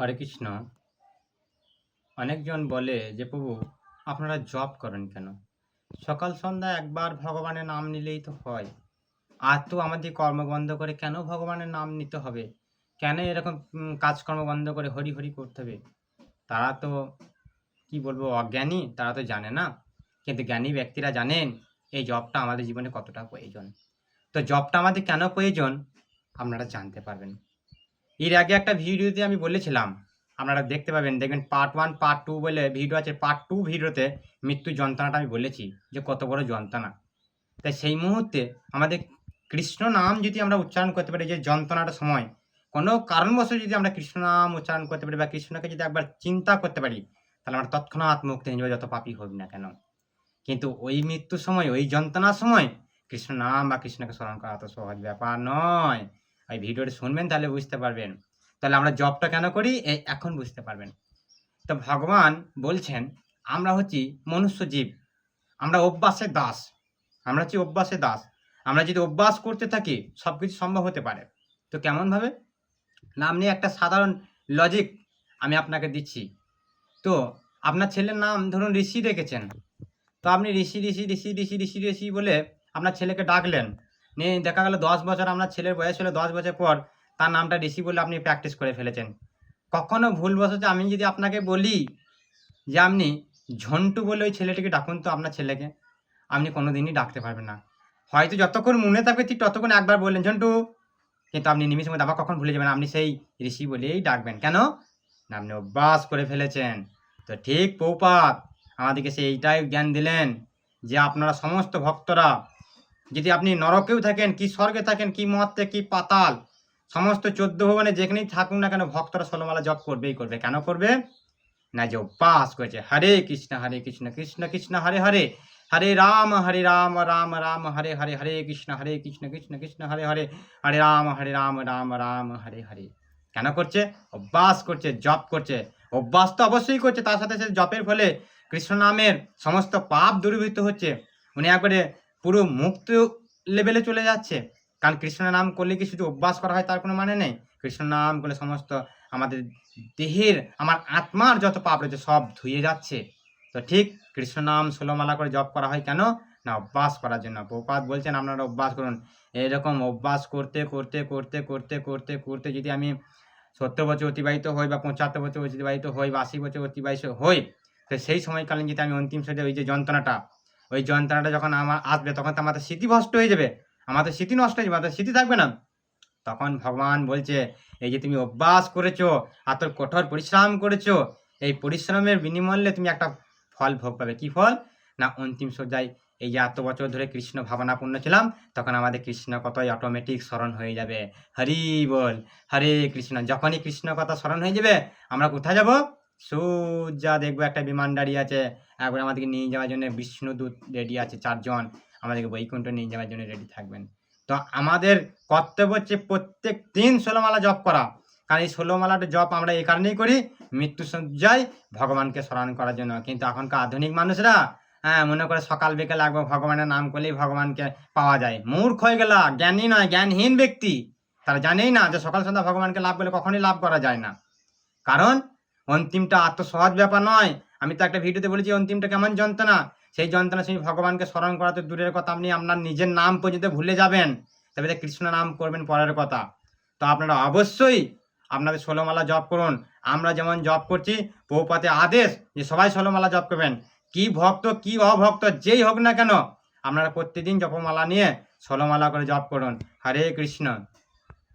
হরে কৃষ্ণ। অনেকজন বলে যে, প্রভু, আপনারা জব করেন কেন? সকাল সন্ধ্যা একবার ভগবানের নাম নিলেই তো হয়। আর তো আমাদের কর্ম বন্ধ করে কেন ভগবানের নাম নিতে হবে? কেন এরকম কাজকর্ম বন্ধ করে হরি হরি করতে হবে? তারা তো, কি বলব, অজ্ঞানী, তারা তো জানে না। কিন্তু জ্ঞানী ব্যক্তিরা জানেন, এই জবটা আমাদের জীবনে কতটা প্রয়োজন। তো জবটা আমাদের কেন প্রয়োজন? আপনারা জানতে পারবেন। এর আগে একটা ভিডিওতে আমি বলেছিলাম, আপনারা দেখতে পাবেন, দেখবেন পার্ট ওয়ান পার্ট টু বলে ভিডিও আছে। পার্ট টু ভিডিওতে মৃত্যু যন্ত্রণাটা আমি বলেছি, যে কত বড় যন্ত্রণা। তাই সেই মুহূর্তে আমাদের কৃষ্ণ নাম যদি আমরা উচ্চারণ করতে পারি, যে যন্ত্রণাটা সময়, কোনো কারণবশত যদি আমরা কৃষ্ণ নাম উচ্চারণ করতে পারি বা কৃষ্ণকে যদি একবার চিন্তা করতে পারি, তাহলে আমরা তৎক্ষণাৎ মুক্তি হয়ে যত পাপি হোক না কেন। কিন্তু ওই মৃত্যুর সময়, ওই যন্ত্রণার সময় কৃষ্ণ নাম বা কৃষ্ণকে স্মরণ করা তো সহজ ব্যাপার নয়। ওই ভিডিওটা শুনবেন তাহলে বুঝতে পারবেন। তাহলে আমরা জবটা কেন করি? এই এখন বুঝতে পারবেন। তো ভগবান বলছেন, আমরা হচ্ছি মনুষ্য জীব। আমরা অভ্যাসের দাস। আমরা হচ্ছি অভ্যাসের দাস। আমরা যদি অভ্যাস করতে থাকি সব কিছু সম্ভব হতে পারে। তো কেমনভাবে? না, আপনি একটা সাধারণ লজিক আমি আপনাকে দিচ্ছি। তো আপনার ছেলের নাম ধরুন ঋষি রেখেছেন তো আপনি ঋষি ঋষি ঋষি ঋষি ঋষি ঋষি বলে আপনার ছেলেকে ডাকলেন। নিয়ে দেখা গেল দশ বছর আপনার ছেলের বয়স হলো, দশ বছর পর তার নামটা ঋষি বলে আপনি প্র্যাকটিস করে ফেলেছেন। কখনো ভুলবশত আমি যদি আপনাকে বলি যে আপনি ঝন্টু বলে ওই ছেলেটিকে ডাকুন তো আপনার ছেলেকে, আপনি কোনো দিনই ডাকতে পারবেন না। হয়তো যতক্ষণ মনে থাকবে ঠিক ততক্ষণ একবার বললেন, ঝন্টু! কিন্তু আপনি নিমিষের মধ্যে আবার কখন ভুলে যাবেন? আপনি সেই ঋষি বলেই ডাকবেন। কেন? আপনি অভ্যাস করে ফেলেছেন। তো ঠিক পৌপাত আমাদেরকে সেইটাই জ্ঞান দিলেন যে আপনারা সমস্ত ভক্তরা যদি আপনি নরকেও থাকেন, কি স্বর্গে থাকেন, কি মর্তে কি পাতাল, সমস্ত চোদ্দ ভবনে যেখানেই থাকুন না কেন, ভক্তরা ষোলোমালা জপ করবেই করবে। কেন করবে? না যে অভ্যাস করেছে, হরে কৃষ্ণ হরে কৃষ্ণ কৃষ্ণ কৃষ্ণ, হরে হরে হরে রাম হরে রাম রাম রাম, হরে হরে হরে কৃষ্ণ হরে কৃষ্ণ কৃষ্ণ কৃষ্ণ, হরে হরে হরে রাম হরে রাম রাম রাম, হরে হরে। কেন করছে? অভ্যাস করছে, জপ করছে। অভ্যাস তো অবশ্যই করছে, তার সাথে সাথে জপের ফলে কৃষ্ণ নামের সমস্ত পাপ দূরীভূত হচ্ছে। উনি একবারে পুরো মুক্ত লেভেলে চলে যাচ্ছে। কারণ কৃষ্ণ নাম করলে কি শুধু অভ্যাস করা হয় তার কোনো মানে নেই? কৃষ্ণ নাম করলে সমস্ত আমাদের দেহের, আমার আত্মার যত পাপ রয়েছে সব ধুয়ে যাচ্ছে। তো ঠিক কৃষ্ণ নাম ষোলোমালা করে জপ করা হয় কেন? না, অভ্যাস করার জন্য। প্রপাত বলছেন, আপনারা অভ্যাস করুন। এরকম অভ্যাস করতে করতে করতে করতে করতে করতে যদি আমি সত্তর বছর অতিবাহিত হই বা পঁচাত্তর বছর অতিবাহিত হই বা আশি বছর অতিবাহিত হই, তো সেই সময়কালীন যদি আমি অন্তিম সাথে ওই যে যন্ত্রণাটা ওই যন্ত্রণাটা যখন আমার আসবে, তখন তো আমাদের স্মৃতি ভ্রষ্ট হয়ে যাবে। আমাদের স্মৃতি নষ্ট হয়ে যাবে, আমাদের স্মৃতি থাকবে না। তখন ভগবান বলছে, এই যে তুমি অভ্যাস করেছ তোর কঠোর পরিশ্রম করেছ, এই পরিশ্রমের বিনিময়ে তুমি একটা ফল ভোগ পাবে। কি ফল? না, অন্তিম সজ্জায় এই যে এত বছর ধরে কৃষ্ণ ভাবনাপূর্ণ ছিলাম, তখন আমাদের কৃষ্ণ কথাই অটোমেটিক স্মরণ হয়ে যাবে। হরি বল, হরে কৃষ্ণ, যখনই কৃষ্ণ কথা স্মরণ হয়ে যাবে, আমরা কোথায় যাব? সোজা দেখব, একটা বিমান দাঁড়িয়ে আছে। একবার আমাদেরকে নিয়ে যাওয়ার জন্য বিষ্ণুদূত রেডি আছে, চারজন। আমাদেরকে বৈকুণ্ঠ নিয়ে যাওয়ার জন্য রেডি থাকবেন। তো আমাদের কর্তব্য হচ্ছে প্রত্যেক দিন ষোলোমালা জপ করা। কারণ এই ষোলোমালাটা জপ আমরা এই কারণেই করি, মৃত্যু সজ্জায় ভগবানকে স্মরণ করার জন্য। কিন্তু এখনকার আধুনিক মানুষরা হ্যাঁ মনে করে সকাল বিকেল একবার ভগবানের নাম করলেই ভগবানকে পাওয়া যায়। মূর্খ হয়ে গেলা, জ্ঞানী নয়, জ্ঞানহীন ব্যক্তি। তারা জানেই না যে সকাল সন্ধ্যা ভগবানকে লাভ করলে কখনোই লাভ করা যায় না। কারণ অন্তিমটা এত সহজ ব্যাপার নয়। আমি তো একটা ভিডিওতে বলেছি, অন্তিমটা কেমন যন্ত্রণা? সেই যন্ত্রণা সেই ভগবানকে স্মরণ করা তো দূরের কথা, আপনি আপনার নিজের নাম পর্যন্ত ভুলে যাবেন। তবে তো কৃষ্ণ নাম করবেন পরের কথা। তো আপনারা অবশ্যই আপনাদের ষোলোমালা জপ করুন। আমরা যেমন জপ করছি পৌপাতে আদেশ যে সবাই ষোলোমালা জপ করবেন। কি ভক্ত, কি অভক্ত, যেই হোক না কেন, আপনারা প্রত্যেকদিন জপমালা নিয়ে ষোলোমালা করে জপ করুন। হরে কৃষ্ণ।